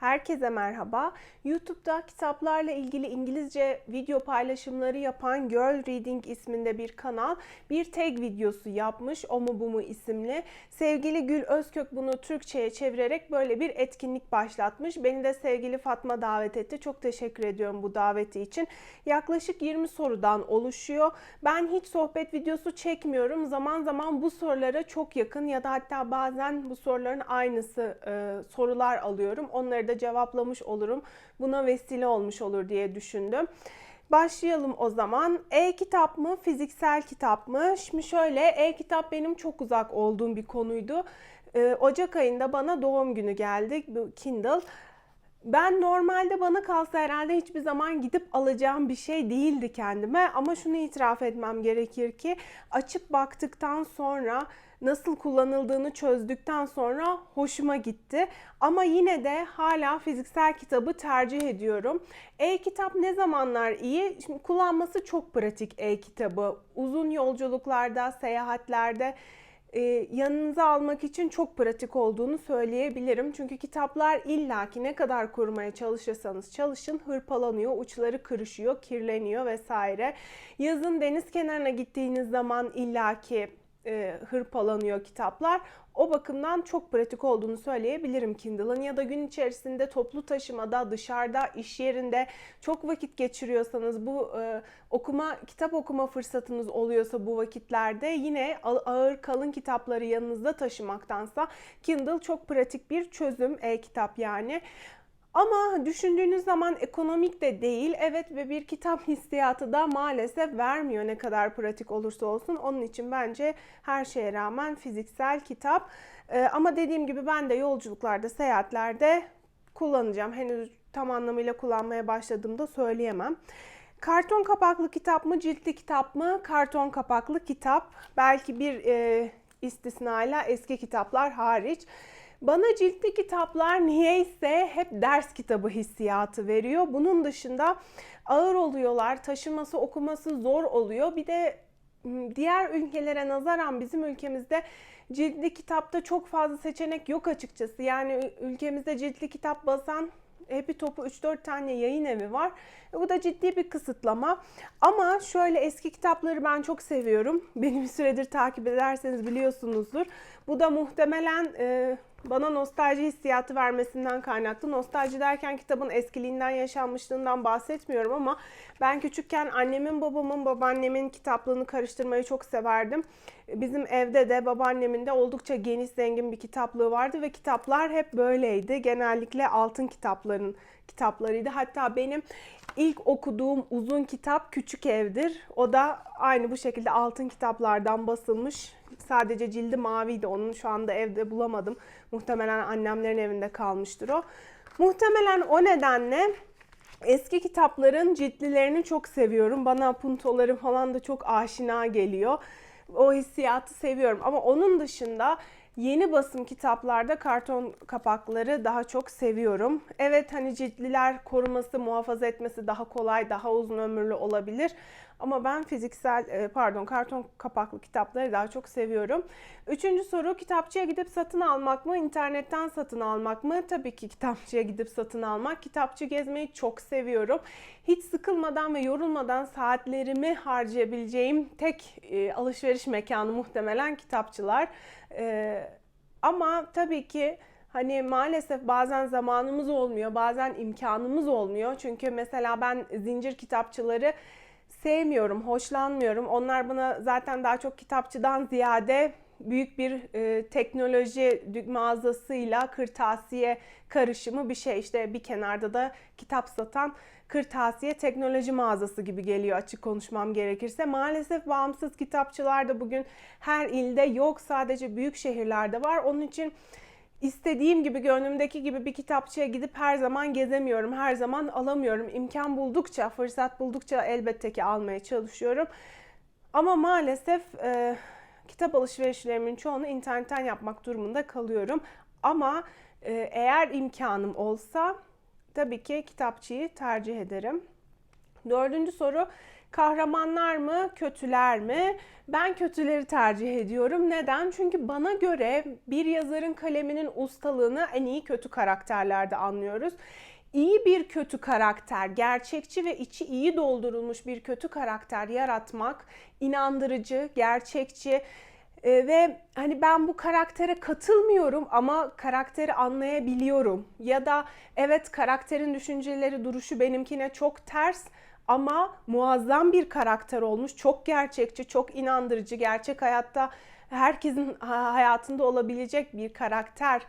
Herkese merhaba. YouTube'da kitaplarla ilgili İngilizce video paylaşımları yapan Girl Reading isminde bir kanal bir tag videosu yapmış. O mu bu mu isimli. Sevgili Gül Özkök bunu Türkçe'ye çevirerek böyle bir etkinlik başlatmış. Beni de sevgili Fatma davet etti. Çok teşekkür ediyorum bu daveti için. Yaklaşık 20 sorudan oluşuyor. Ben hiç sohbet videosu çekmiyorum. Zaman zaman bu sorulara çok yakın ya da hatta bazen bu soruların aynısı e, sorular alıyorum. Onları da cevaplamış olurum. Buna vesile olmuş olur diye düşündüm. Başlayalım o zaman. E-kitap mı, fiziksel kitap mı? Şimdi şöyle, e-kitap benim çok uzak olduğum bir konuydu. Ee, Ocak ayında bana doğum günü geldi Kindle. Ben normalde bana kalsa herhalde hiçbir zaman gidip alacağım bir şey değildi kendime ama şunu itiraf etmem gerekir ki açıp baktıktan sonra nasıl kullanıldığını çözdükten sonra hoşuma gitti. Ama yine de hala fiziksel kitabı tercih ediyorum. E-kitap ne zamanlar iyi? Şimdi kullanması çok pratik e-kitabı. Uzun yolculuklarda, seyahatlerde e, yanınıza almak için çok pratik olduğunu söyleyebilirim. Çünkü kitaplar illaki ne kadar korumaya çalışırsanız çalışın hırpalanıyor, uçları kırışıyor, kirleniyor vesaire. Yazın deniz kenarına gittiğiniz zaman illaki e, hırpalanıyor kitaplar. O bakımdan çok pratik olduğunu söyleyebilirim Kindle'ın ya da gün içerisinde toplu taşımada, dışarıda, iş yerinde çok vakit geçiriyorsanız bu e, okuma kitap okuma fırsatınız oluyorsa bu vakitlerde yine ağır kalın kitapları yanınızda taşımaktansa Kindle çok pratik bir çözüm e-kitap yani. Ama düşündüğünüz zaman ekonomik de değil. Evet ve bir kitap hissiyatı da maalesef vermiyor ne kadar pratik olursa olsun. Onun için bence her şeye rağmen fiziksel kitap. Ee, ama dediğim gibi ben de yolculuklarda, seyahatlerde kullanacağım. Henüz tam anlamıyla kullanmaya başladığımda söyleyemem. Karton kapaklı kitap mı, ciltli kitap mı? Karton kapaklı kitap. Belki bir e, istisnayla eski kitaplar hariç. Bana ciltli kitaplar niyeyse hep ders kitabı hissiyatı veriyor. Bunun dışında ağır oluyorlar, taşıması, okuması zor oluyor. Bir de diğer ülkelere nazaran bizim ülkemizde ciltli kitapta çok fazla seçenek yok açıkçası. Yani ülkemizde ciltli kitap basan Hepi topu 3-4 tane yayın evi var. Bu da ciddi bir kısıtlama. Ama şöyle eski kitapları ben çok seviyorum. Beni bir süredir takip ederseniz biliyorsunuzdur. Bu da muhtemelen e, bana nostalji hissiyatı vermesinden kaynaklı. Nostalji derken kitabın eskiliğinden, yaşanmışlığından bahsetmiyorum ama ben küçükken annemin, babamın, babaannemin kitaplığını karıştırmayı çok severdim. Bizim evde de babaannemin de oldukça geniş, zengin bir kitaplığı vardı ve kitaplar hep böyleydi. Genellikle altın kitapların kitaplarıydı. Hatta benim ilk okuduğum uzun kitap Küçük Ev'dir. O da aynı bu şekilde altın kitaplardan basılmış. Sadece cildi maviydi. Onun şu anda evde bulamadım. Muhtemelen annemlerin evinde kalmıştır o. Muhtemelen o nedenle eski kitapların ciltlilerini çok seviyorum. Bana puntoları falan da çok aşina geliyor. O hissiyatı seviyorum. Ama onun dışında Yeni basım kitaplarda karton kapakları daha çok seviyorum. Evet hani ciltliler koruması, muhafaza etmesi daha kolay, daha uzun ömürlü olabilir. Ama ben fiziksel, e, pardon karton kapaklı kitapları daha çok seviyorum. Üçüncü soru kitapçıya gidip satın almak mı, internetten satın almak mı? Tabii ki kitapçıya gidip satın almak. Kitapçı gezmeyi çok seviyorum. Hiç sıkılmadan ve yorulmadan saatlerimi harcayabileceğim tek e, alışveriş mekanı muhtemelen kitapçılar. E, ama tabii ki Hani maalesef bazen zamanımız olmuyor, bazen imkanımız olmuyor. Çünkü mesela ben zincir kitapçıları sevmiyorum, hoşlanmıyorum. Onlar bana zaten daha çok kitapçıdan ziyade büyük bir e, teknoloji mağazasıyla kırtasiye karışımı bir şey. İşte bir kenarda da kitap satan kırtasiye teknoloji mağazası gibi geliyor açık konuşmam gerekirse. Maalesef bağımsız kitapçılar da bugün her ilde yok. Sadece büyük şehirlerde var. Onun için istediğim gibi gönlümdeki gibi bir kitapçıya gidip her zaman gezemiyorum. Her zaman alamıyorum. İmkan buldukça, fırsat buldukça elbette ki almaya çalışıyorum. Ama maalesef e, kitap alışverişlerimin çoğunu internetten yapmak durumunda kalıyorum. Ama e, eğer imkanım olsa tabii ki kitapçıyı tercih ederim. Dördüncü soru Kahramanlar mı, kötüler mi? Ben kötüleri tercih ediyorum. Neden? Çünkü bana göre bir yazarın kaleminin ustalığını en iyi kötü karakterlerde anlıyoruz. İyi bir kötü karakter, gerçekçi ve içi iyi doldurulmuş bir kötü karakter yaratmak inandırıcı, gerçekçi e, ve hani ben bu karaktere katılmıyorum ama karakteri anlayabiliyorum. Ya da evet karakterin düşünceleri, duruşu benimkine çok ters ama muazzam bir karakter olmuş. Çok gerçekçi, çok inandırıcı. Gerçek hayatta herkesin hayatında olabilecek bir karakter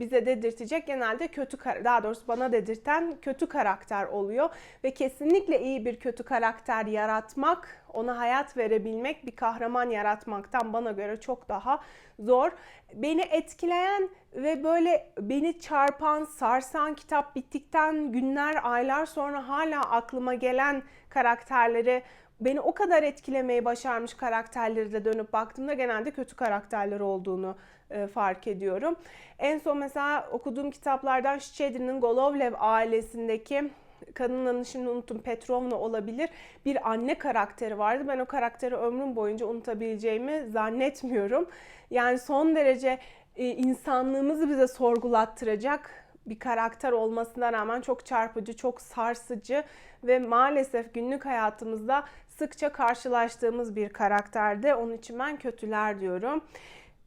bize dedirtecek genelde kötü daha doğrusu bana dedirten kötü karakter oluyor ve kesinlikle iyi bir kötü karakter yaratmak, ona hayat verebilmek bir kahraman yaratmaktan bana göre çok daha zor. Beni etkileyen ve böyle beni çarpan, sarsan kitap bittikten günler, aylar sonra hala aklıma gelen karakterleri beni o kadar etkilemeyi başarmış karakterleri de dönüp baktığımda genelde kötü karakterler olduğunu e, fark ediyorum. En son mesela okuduğum kitaplardan Şçedrin'in Golovlev ailesindeki kadının adını şimdi unuttum Petrovna olabilir. Bir anne karakteri vardı. Ben o karakteri ömrüm boyunca unutabileceğimi zannetmiyorum. Yani son derece e, insanlığımızı bize sorgulattıracak bir karakter olmasına rağmen çok çarpıcı, çok sarsıcı ve maalesef günlük hayatımızda sıkça karşılaştığımız bir karakterdi. Onun için ben kötüler diyorum.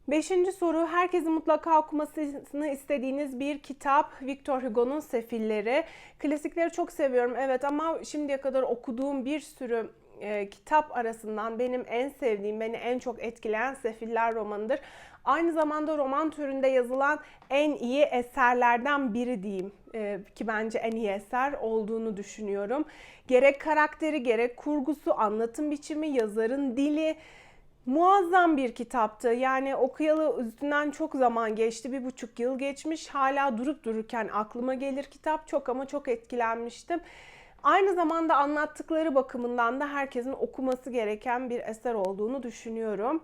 Beşinci soru, herkesin mutlaka okumasını istediğiniz bir kitap Victor Hugo'nun Sefilleri. Klasikleri çok seviyorum evet ama şimdiye kadar okuduğum bir sürü e, kitap arasından benim en sevdiğim, beni en çok etkileyen Sefiller romanıdır. Aynı zamanda roman türünde yazılan en iyi eserlerden biri diyeyim e, ki bence en iyi eser olduğunu düşünüyorum. Gerek karakteri, gerek kurgusu, anlatım biçimi, yazarın dili, Muazzam bir kitaptı. Yani okuyalı üstünden çok zaman geçti. Bir buçuk yıl geçmiş. Hala durup dururken aklıma gelir kitap. Çok ama çok etkilenmiştim. Aynı zamanda anlattıkları bakımından da herkesin okuması gereken bir eser olduğunu düşünüyorum.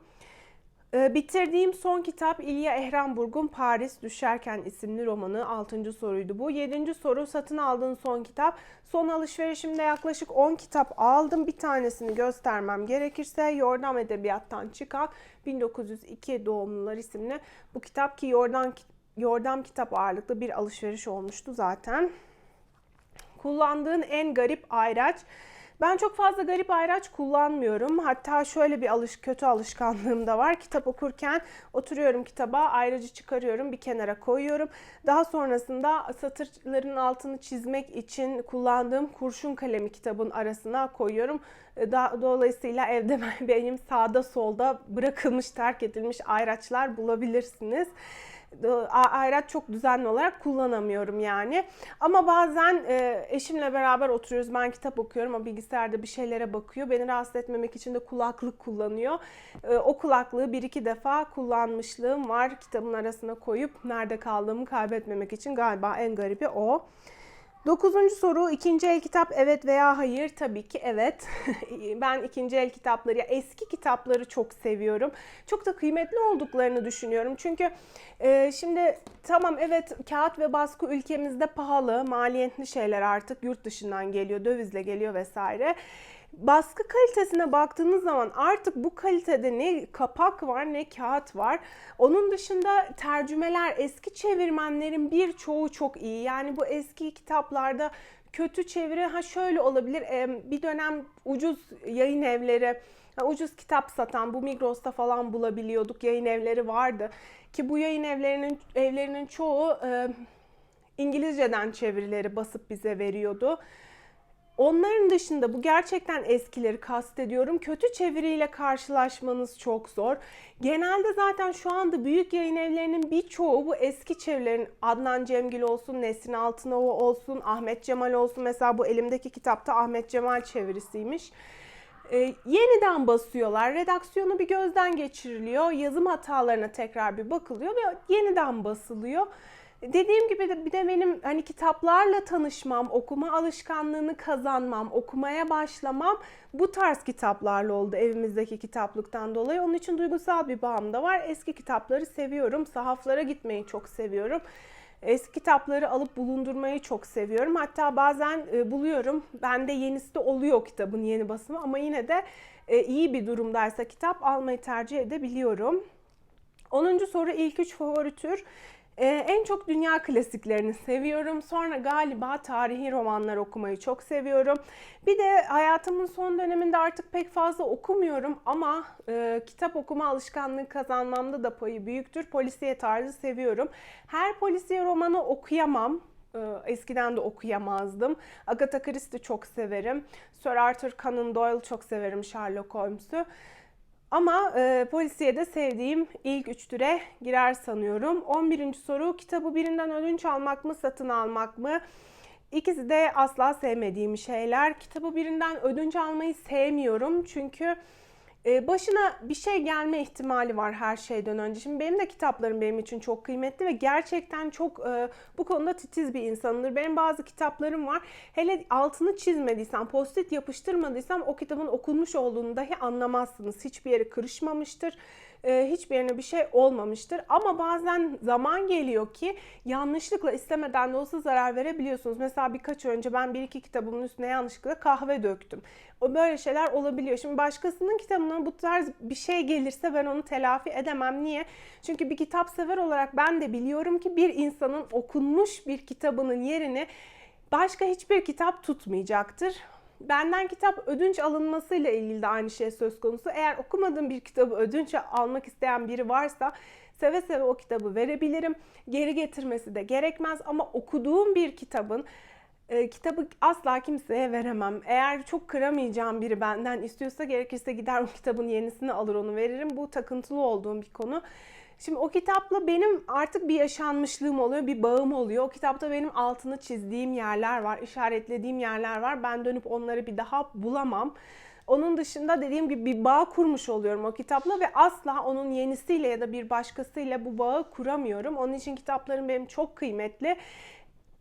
Ee, bitirdiğim son kitap İlya Ehrenburg'un Paris Düşerken isimli romanı. 6. soruydu bu. 7. soru satın aldığın son kitap. Son alışverişimde yaklaşık 10 kitap aldım. Bir tanesini göstermem gerekirse Yordam Edebiyat'tan çıkan 1902 doğumlular isimli bu kitap ki Yordam, Yordam kitap ağırlıklı bir alışveriş olmuştu zaten. Kullandığın en garip ayraç ben çok fazla garip ayraç kullanmıyorum. Hatta şöyle bir alış kötü alışkanlığım da var. Kitap okurken oturuyorum kitaba, ayracı çıkarıyorum, bir kenara koyuyorum. Daha sonrasında satırların altını çizmek için kullandığım kurşun kalemi kitabın arasına koyuyorum. Dolayısıyla evde benim sağda solda bırakılmış, terk edilmiş ayraçlar bulabilirsiniz ayraç çok düzenli olarak kullanamıyorum yani. Ama bazen e, eşimle beraber oturuyoruz. Ben kitap okuyorum ama bilgisayarda bir şeylere bakıyor. Beni rahatsız etmemek için de kulaklık kullanıyor. E, o kulaklığı bir iki defa kullanmışlığım var. Kitabın arasına koyup nerede kaldığımı kaybetmemek için galiba en garibi o. Dokuzuncu soru ikinci el kitap evet veya hayır tabii ki evet. ben ikinci el kitapları ya eski kitapları çok seviyorum. Çok da kıymetli olduklarını düşünüyorum. Çünkü e, şimdi tamam evet kağıt ve baskı ülkemizde pahalı, maliyetli şeyler artık yurt dışından geliyor, dövizle geliyor vesaire baskı kalitesine baktığınız zaman artık bu kalitede ne kapak var ne kağıt var. Onun dışında tercümeler eski çevirmenlerin birçoğu çok iyi. Yani bu eski kitaplarda kötü çeviri ha şöyle olabilir. Bir dönem ucuz yayın evleri ucuz kitap satan bu Migros'ta falan bulabiliyorduk. Yayın evleri vardı ki bu yayın evlerinin evlerinin çoğu İngilizceden çevirileri basıp bize veriyordu. Onların dışında bu gerçekten eskileri kastediyorum. Kötü çeviriyle karşılaşmanız çok zor. Genelde zaten şu anda büyük yayın evlerinin birçoğu bu eski çevirilerin Adnan Cemgil olsun, Nesrin Altınova olsun, Ahmet Cemal olsun. Mesela bu elimdeki kitapta Ahmet Cemal çevirisiymiş. Ee, yeniden basıyorlar. Redaksiyonu bir gözden geçiriliyor. Yazım hatalarına tekrar bir bakılıyor ve yeniden basılıyor. Dediğim gibi de bir de benim hani kitaplarla tanışmam, okuma alışkanlığını kazanmam, okumaya başlamam bu tarz kitaplarla oldu evimizdeki kitaplıktan dolayı. Onun için duygusal bir bağım da var. Eski kitapları seviyorum. Sahaflara gitmeyi çok seviyorum. Eski kitapları alıp bulundurmayı çok seviyorum. Hatta bazen e, buluyorum. Bende yenisi de oluyor kitabın yeni basımı ama yine de e, iyi bir durumdaysa kitap almayı tercih edebiliyorum. 10. soru ilk üç favori tür. Ee, en çok dünya klasiklerini seviyorum. Sonra galiba tarihi romanlar okumayı çok seviyorum. Bir de hayatımın son döneminde artık pek fazla okumuyorum ama e, kitap okuma alışkanlığı kazanmamda da payı büyüktür. Polisiye tarzı seviyorum. Her polisiye romanı okuyamam. Ee, Eskiden de okuyamazdım. Agatha Christie çok severim. Sir Arthur Conan Doyle çok severim Sherlock Holmes'u. Ama e, polisiye de sevdiğim ilk üç türe girer sanıyorum. 11. soru kitabı birinden ödünç almak mı satın almak mı? İkisi de asla sevmediğim şeyler. Kitabı birinden ödünç almayı sevmiyorum çünkü başına bir şey gelme ihtimali var her şeyden önce. Şimdi benim de kitaplarım benim için çok kıymetli ve gerçekten çok e, bu konuda titiz bir insanımdır. Benim bazı kitaplarım var. Hele altını çizmediysem, post-it yapıştırmadıysam o kitabın okunmuş olduğunu dahi anlamazsınız. Hiçbir yeri kırışmamıştır e, hiçbir bir şey olmamıştır. Ama bazen zaman geliyor ki yanlışlıkla istemeden de olsa zarar verebiliyorsunuz. Mesela birkaç önce ben bir iki kitabımın üstüne yanlışlıkla kahve döktüm. O böyle şeyler olabiliyor. Şimdi başkasının kitabına bu tarz bir şey gelirse ben onu telafi edemem. Niye? Çünkü bir kitap sever olarak ben de biliyorum ki bir insanın okunmuş bir kitabının yerini başka hiçbir kitap tutmayacaktır. Benden kitap ödünç alınmasıyla ilgili de aynı şey söz konusu. Eğer okumadığım bir kitabı ödünç almak isteyen biri varsa seve seve o kitabı verebilirim. Geri getirmesi de gerekmez ama okuduğum bir kitabın e, kitabı asla kimseye veremem. Eğer çok kıramayacağım biri benden istiyorsa gerekirse gider o kitabın yenisini alır onu veririm. Bu takıntılı olduğum bir konu. Şimdi o kitapla benim artık bir yaşanmışlığım oluyor, bir bağım oluyor. O kitapta benim altını çizdiğim yerler var, işaretlediğim yerler var. Ben dönüp onları bir daha bulamam. Onun dışında dediğim gibi bir bağ kurmuş oluyorum o kitapla ve asla onun yenisiyle ya da bir başkasıyla bu bağı kuramıyorum. Onun için kitaplarım benim çok kıymetli.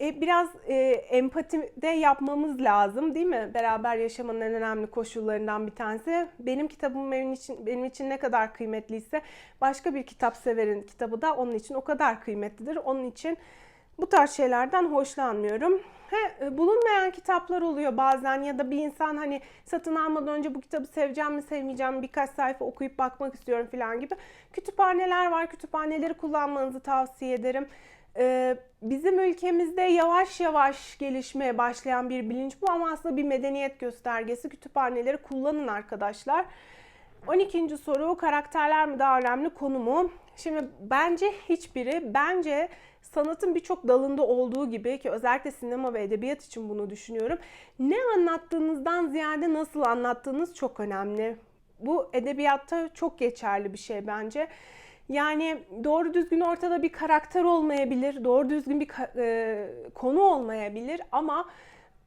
E, biraz e, empati de yapmamız lazım değil mi? Beraber yaşamanın en önemli koşullarından bir tanesi. Benim kitabım benim için benim için ne kadar kıymetliyse başka bir kitap severin kitabı da onun için o kadar kıymetlidir. Onun için bu tarz şeylerden hoşlanmıyorum. He, e, bulunmayan kitaplar oluyor bazen ya da bir insan hani satın almadan önce bu kitabı seveceğim mi sevmeyeceğim mi birkaç sayfa okuyup bakmak istiyorum falan gibi. Kütüphaneler var. Kütüphaneleri kullanmanızı tavsiye ederim. Ee, bizim ülkemizde yavaş yavaş gelişmeye başlayan bir bilinç bu ama aslında bir medeniyet göstergesi. Kütüphaneleri kullanın arkadaşlar. 12. soru karakterler mi daha önemli konu mu? Şimdi bence hiçbiri. Bence sanatın birçok dalında olduğu gibi ki özellikle sinema ve edebiyat için bunu düşünüyorum. Ne anlattığınızdan ziyade nasıl anlattığınız çok önemli. Bu edebiyatta çok geçerli bir şey bence. Yani doğru düzgün ortada bir karakter olmayabilir, doğru düzgün bir e, konu olmayabilir ama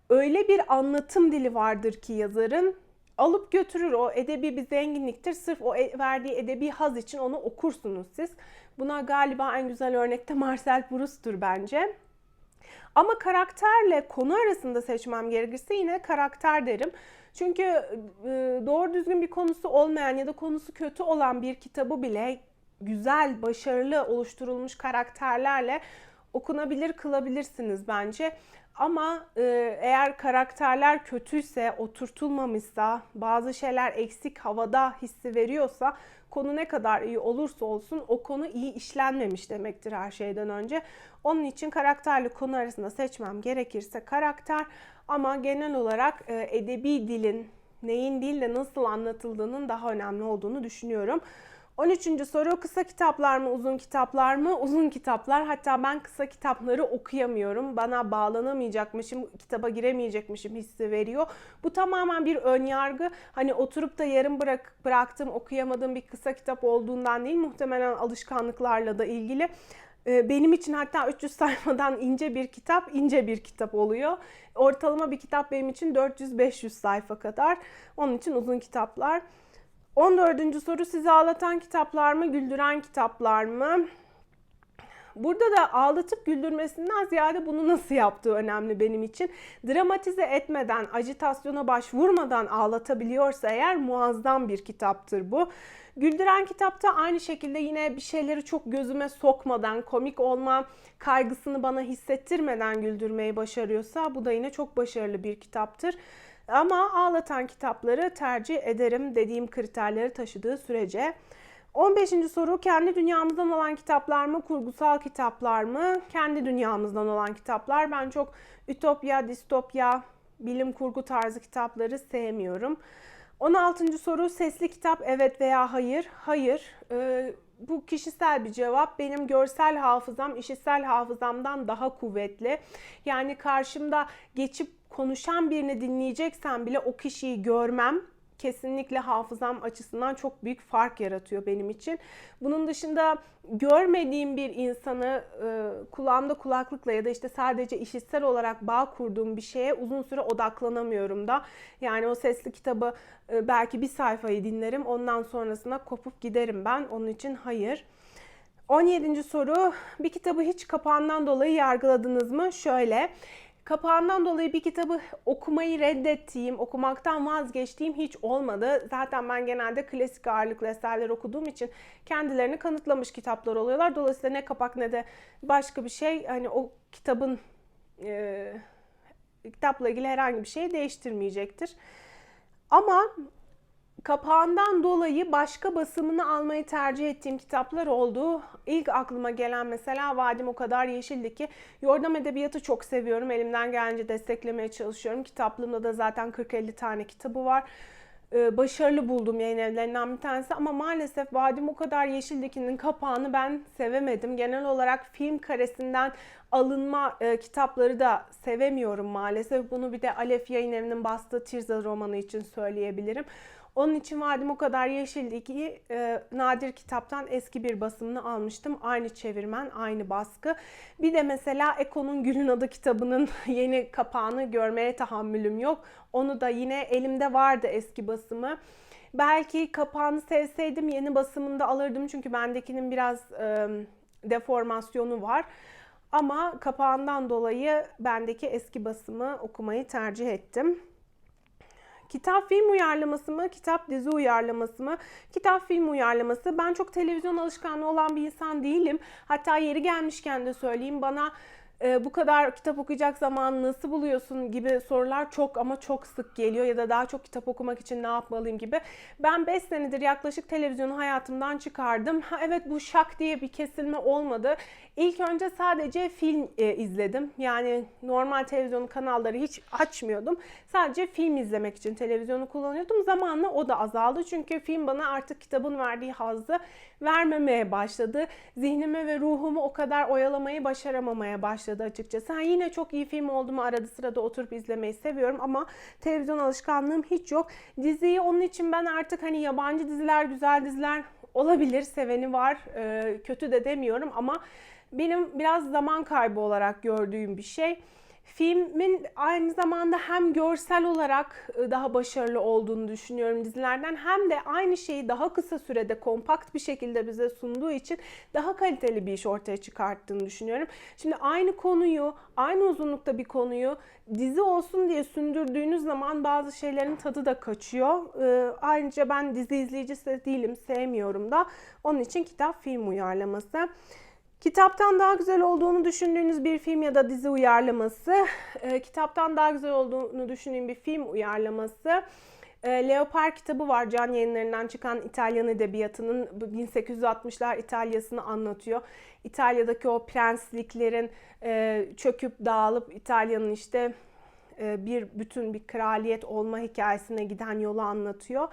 öyle bir anlatım dili vardır ki yazarın alıp götürür o edebi bir zenginliktir. Sırf o e, verdiği edebi haz için onu okursunuz siz. Buna galiba en güzel örnek de Marcel Proust'tur bence. Ama karakterle konu arasında seçmem gerekirse yine karakter derim. Çünkü e, doğru düzgün bir konusu olmayan ya da konusu kötü olan bir kitabı bile güzel, başarılı oluşturulmuş karakterlerle okunabilir kılabilirsiniz bence. Ama e, eğer karakterler kötüyse, oturtulmamışsa, bazı şeyler eksik havada hissi veriyorsa konu ne kadar iyi olursa olsun o konu iyi işlenmemiş demektir her şeyden önce. Onun için karakterli konu arasında seçmem gerekirse karakter ama genel olarak e, edebi dilin neyin değil de nasıl anlatıldığının daha önemli olduğunu düşünüyorum. 13. soru kısa kitaplar mı uzun kitaplar mı? Uzun kitaplar. Hatta ben kısa kitapları okuyamıyorum. Bana bağlanamayacakmışım, kitaba giremeyecekmişim hissi veriyor. Bu tamamen bir ön yargı. Hani oturup da yarım bırak, bıraktığım, okuyamadığım bir kısa kitap olduğundan değil. Muhtemelen alışkanlıklarla da ilgili. Ee, benim için hatta 300 sayfadan ince bir kitap, ince bir kitap oluyor. Ortalama bir kitap benim için 400-500 sayfa kadar. Onun için uzun kitaplar. 14. soru sizi ağlatan kitaplar mı, güldüren kitaplar mı? Burada da ağlatıp güldürmesinden ziyade bunu nasıl yaptığı önemli benim için. Dramatize etmeden, acitasyona başvurmadan ağlatabiliyorsa eğer muazzam bir kitaptır bu. Güldüren kitapta aynı şekilde yine bir şeyleri çok gözüme sokmadan, komik olma kaygısını bana hissettirmeden güldürmeyi başarıyorsa bu da yine çok başarılı bir kitaptır. Ama ağlatan kitapları tercih ederim dediğim kriterleri taşıdığı sürece. 15. soru kendi dünyamızdan olan kitaplar mı, kurgusal kitaplar mı? Kendi dünyamızdan olan kitaplar. Ben çok ütopya, distopya, bilim kurgu tarzı kitapları sevmiyorum. 16. soru sesli kitap evet veya hayır? Hayır. Ee, bu kişisel bir cevap. Benim görsel hafızam işitsel hafızamdan daha kuvvetli. Yani karşımda geçip konuşan birini dinleyeceksen bile o kişiyi görmem kesinlikle hafızam açısından çok büyük fark yaratıyor benim için. Bunun dışında görmediğim bir insanı e, kulağımda kulaklıkla ya da işte sadece işitsel olarak bağ kurduğum bir şeye uzun süre odaklanamıyorum da. Yani o sesli kitabı e, belki bir sayfayı dinlerim ondan sonrasında kopup giderim ben. Onun için hayır. 17. soru bir kitabı hiç kapağından dolayı yargıladınız mı? Şöyle Kapağından dolayı bir kitabı okumayı reddettiğim, okumaktan vazgeçtiğim hiç olmadı. Zaten ben genelde klasik ağırlıklı eserler okuduğum için kendilerini kanıtlamış kitaplar oluyorlar. Dolayısıyla ne kapak ne de başka bir şey hani o kitabın e, kitapla ilgili herhangi bir şey değiştirmeyecektir. Ama kapağından dolayı başka basımını almayı tercih ettiğim kitaplar oldu. İlk aklıma gelen mesela Vadim o kadar yeşildi ki Yordam Edebiyatı çok seviyorum. Elimden gelince desteklemeye çalışıyorum. Kitaplığımda da zaten 40-50 tane kitabı var. Ee, başarılı buldum yayın evlerinden bir tanesi ama maalesef Vadim o kadar Yeşildiki'nin kapağını ben sevemedim. Genel olarak film karesinden alınma e, kitapları da sevemiyorum maalesef. Bunu bir de Alef Yayın Evi'nin bastığı Tirza romanı için söyleyebilirim. Onun için vadim o kadar yeşildi ki e, nadir kitaptan eski bir basımını almıştım. Aynı çevirmen, aynı baskı. Bir de mesela Eko'nun Gülün Adı kitabının yeni kapağını görmeye tahammülüm yok. Onu da yine elimde vardı eski basımı. Belki kapağını sevseydim yeni basımında alırdım çünkü bendekinin biraz e, deformasyonu var. Ama kapağından dolayı bendeki eski basımı okumayı tercih ettim. Kitap film uyarlaması mı, kitap dizi uyarlaması mı? Kitap film uyarlaması. Ben çok televizyon alışkanlığı olan bir insan değilim. Hatta yeri gelmişken de söyleyeyim bana e, bu kadar kitap okuyacak zaman nasıl buluyorsun gibi sorular çok ama çok sık geliyor ya da daha çok kitap okumak için ne yapmalıyım gibi. Ben 5 senedir yaklaşık televizyonu hayatımdan çıkardım. Ha, evet bu şak diye bir kesilme olmadı. İlk önce sadece film e, izledim. Yani normal televizyon kanalları hiç açmıyordum. Sadece film izlemek için televizyonu kullanıyordum. Zamanla o da azaldı. Çünkü film bana artık kitabın verdiği hazzı vermemeye başladı. Zihnimi ve ruhumu o kadar oyalamayı başaramamaya başladı açıkçası. Ha, yine çok iyi film oldu mu arada sırada oturup izlemeyi seviyorum ama televizyon alışkanlığım hiç yok. Diziyi onun için ben artık hani yabancı diziler, güzel diziler olabilir. Seveni var. Ee, kötü de demiyorum ama benim biraz zaman kaybı olarak gördüğüm bir şey. Filmin aynı zamanda hem görsel olarak ıı, daha başarılı olduğunu düşünüyorum dizilerden hem de aynı şeyi daha kısa sürede kompakt bir şekilde bize sunduğu için daha kaliteli bir iş ortaya çıkarttığını düşünüyorum. Şimdi aynı konuyu, aynı uzunlukta bir konuyu dizi olsun diye sündürdüğünüz zaman bazı şeylerin tadı da kaçıyor. Ee, ayrıca ben dizi izleyicisi değilim, sevmiyorum da. Onun için kitap film uyarlaması. Kitaptan daha güzel olduğunu düşündüğünüz bir film ya da dizi uyarlaması, e, kitaptan daha güzel olduğunu düşündüğüm bir film uyarlaması. E, Leopar kitabı var Can yayınlarından çıkan İtalyan edebiyatının 1860'lar İtalya'sını anlatıyor. İtalya'daki o prensliklerin e, çöküp dağılıp İtalya'nın işte e, bir bütün bir kraliyet olma hikayesine giden yolu anlatıyor.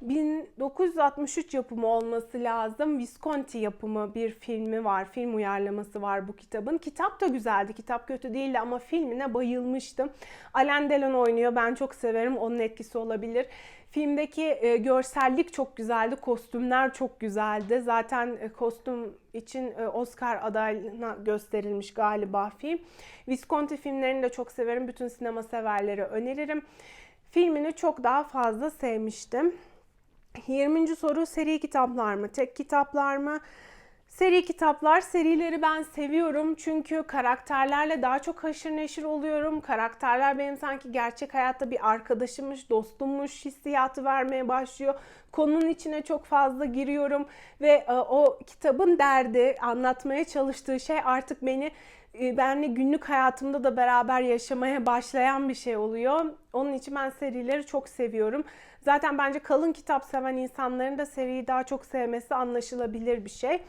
1963 yapımı olması lazım. Visconti yapımı bir filmi var. Film uyarlaması var bu kitabın. Kitap da güzeldi. Kitap kötü değildi ama filmine bayılmıştım. Alain Delon oynuyor. Ben çok severim. Onun etkisi olabilir. Filmdeki e, görsellik çok güzeldi. Kostümler çok güzeldi. Zaten e, kostüm için e, Oscar adaylığına gösterilmiş galiba film. Visconti filmlerini de çok severim. Bütün sinema severlere öneririm. Filmini çok daha fazla sevmiştim. 20. soru seri kitaplar mı, tek kitaplar mı? Seri kitaplar, serileri ben seviyorum çünkü karakterlerle daha çok haşır neşir oluyorum. Karakterler benim sanki gerçek hayatta bir arkadaşımmış, dostummuş hissiyatı vermeye başlıyor. Konunun içine çok fazla giriyorum ve e, o kitabın derdi, anlatmaya çalıştığı şey artık beni benle günlük hayatımda da beraber yaşamaya başlayan bir şey oluyor. Onun için ben serileri çok seviyorum. Zaten bence kalın kitap seven insanların da seriyi daha çok sevmesi anlaşılabilir bir şey.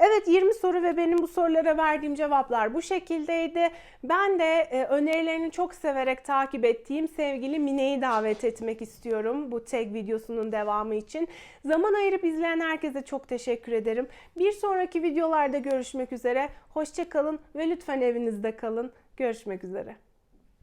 Evet 20 soru ve benim bu sorulara verdiğim cevaplar bu şekildeydi. Ben de e, önerilerini çok severek takip ettiğim sevgili Mine'yi davet etmek istiyorum bu tag videosunun devamı için. Zaman ayırıp izleyen herkese çok teşekkür ederim. Bir sonraki videolarda görüşmek üzere. Hoşçakalın ve lütfen evinizde kalın. Görüşmek üzere.